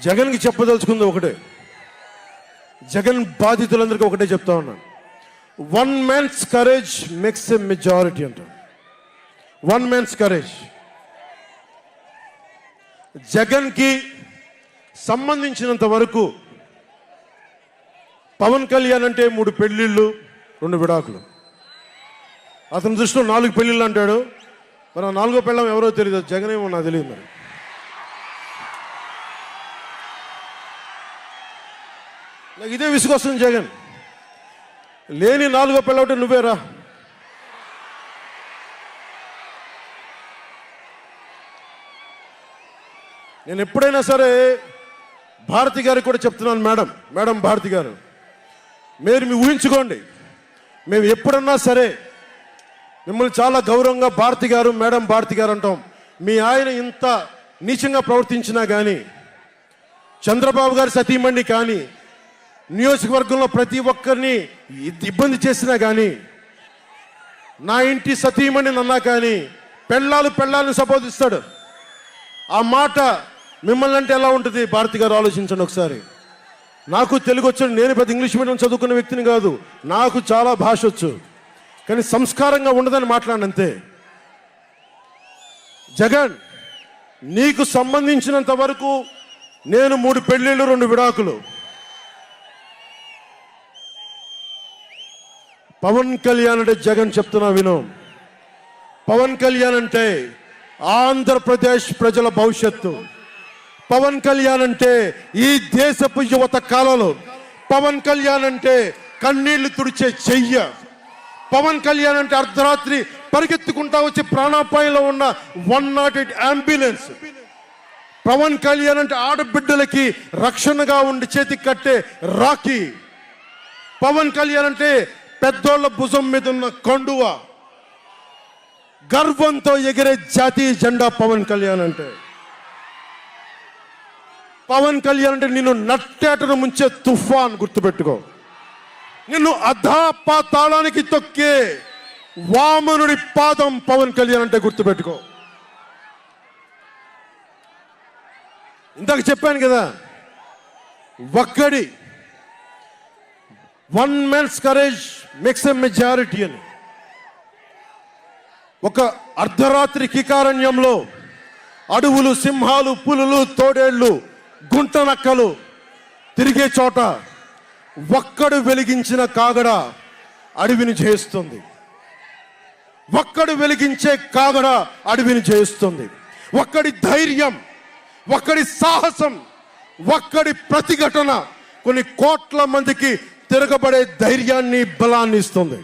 జగన్కి చెప్పదలుచుకుంది ఒకటే. జగన్ బాధితులందరికీ ఒకటే చెప్తా ఉన్నాను. One man's courage makes a majority అంటాడు వన్ మ్యాన్స్ కరేజ్ జగన్కి సంబంధించినంత వరకు పవన్ కళ్యాణ్ అంటే మూడు పెళ్ళిళ్ళు రెండు విడాకులు. అతని దృష్టిలో నాలుగు పెళ్ళిళ్ళు అంటాడు. మరి ఆ నాలుగో పెళ్ళం ఎవరో తెలియదు జగన్ ఏమో నాకు తెలియదు మరి. నాకు ఇదే విసుగొస్తుంది జగన్. లేని నాలుగో పిల్లవటం నువ్వేరా? నేను ఎప్పుడైనా సరే భారతి గారికి కూడా చెప్తున్నాను మేడం మేడం భారతి గారు. మీరు మీ ఊహించుకోండి. మేము ఎప్పుడన్నా సరే మిమ్మల్ని చాలా గౌరవంగా భారతి గారు మేడం భారతి గారు అంటాం. మీ ఆయన ఇంత నీచంగా ప్రవర్తించినా కానీ చంద్రబాబు గారి సతీమణి కానీ నియోజకవర్గంలో ప్రతి ఒక్కరిని ఇబ్బంది చేసినా కానీ నా ఇంటి సతీమణి అన్నా కానీ పెళ్ళాలు పెళ్ళాలని సంబోధిస్తాడు. ఆ మాట మిమ్మల్ని అంటే ఎలా ఉంటుంది? భారతి గారు ఆలోచించండి ఒకసారి. నాకు తెలుగు వచ్చాడు నేను పెద్ద ఇంగ్లీష్ మీడియం చదువుకున్న వ్యక్తిని కాదు. నాకు చాలా భాష వచ్చు. కానీ సంస్కారంగా ఉండదని మాట్లాడినంతే. జగన్ నీకు సంబంధించినంత వరకు నేను మూడు పెళ్ళిళ్ళు రెండు విడాకులు. పవన్ కళ్యాణ్ అంటే జగన్ చెప్తున్నా విను. పవన్ కళ్యాణ్ అంటే ఆంధ్రప్రదేశ్ ప్రజల భవిష్యత్తు. పవన్ కళ్యాణ్ అంటే ఈ దేశపు యువత కాలంలో. పవన్ కళ్యాణ్ అంటే కన్నీళ్ళు తుడిచే చెయ్య. పవన్ కళ్యాణ్ అంటే అర్ధరాత్రి పరిగెత్తుకుంటా వచ్చి ప్రాణాపాయంలో ఉన్న one not eight ambulance Pawan Kalyan అంటే ఆడబిడ్డలకి రక్షణగా ఉండి చేతికి కట్టే రాఖీ. పవన్ కళ్యాణ్ అంటే పెద్దోళ్ళ భుజం మీద ఉన్న కండువ గర్వంతో ఎగిరే జాతీయ జెండా పవన్ కళ్యాణ్ అంటే. పవన్ కళ్యాణ్ అంటే నిన్ను నట్టేటను ముంచే తుఫాన్ గుర్తుపెట్టుకో. నిన్ను అధాపాతాళానికి తొక్కే వామనుడి పాదం పవన్ కళ్యాణ్ అంటే గుర్తుపెట్టుకో. ఇందాక చెప్పాను కదా ఒక్కడి one man's courage makes a majority అని. ఒక అర్ధరాత్రి కికారణ్యంలో అడవులు సింహాలు పులులు తోడేళ్ళు గుంట నక్కలు తిరిగే చోట ఒక్కడు వెలిగించిన కాగడ అడవిని చేయిస్తుంది ఒక్కడు వెలిగించే కాగడ అడవిని చేయిస్తుంది ఒక్కడి ధైర్యం ఒక్కడి సాహసం ఒక్కడి ప్రతిఘటన కొన్ని కోట్ల మందికి తిరగబడే ధైర్యాన్ని బలాన్ని ఇస్తుంది.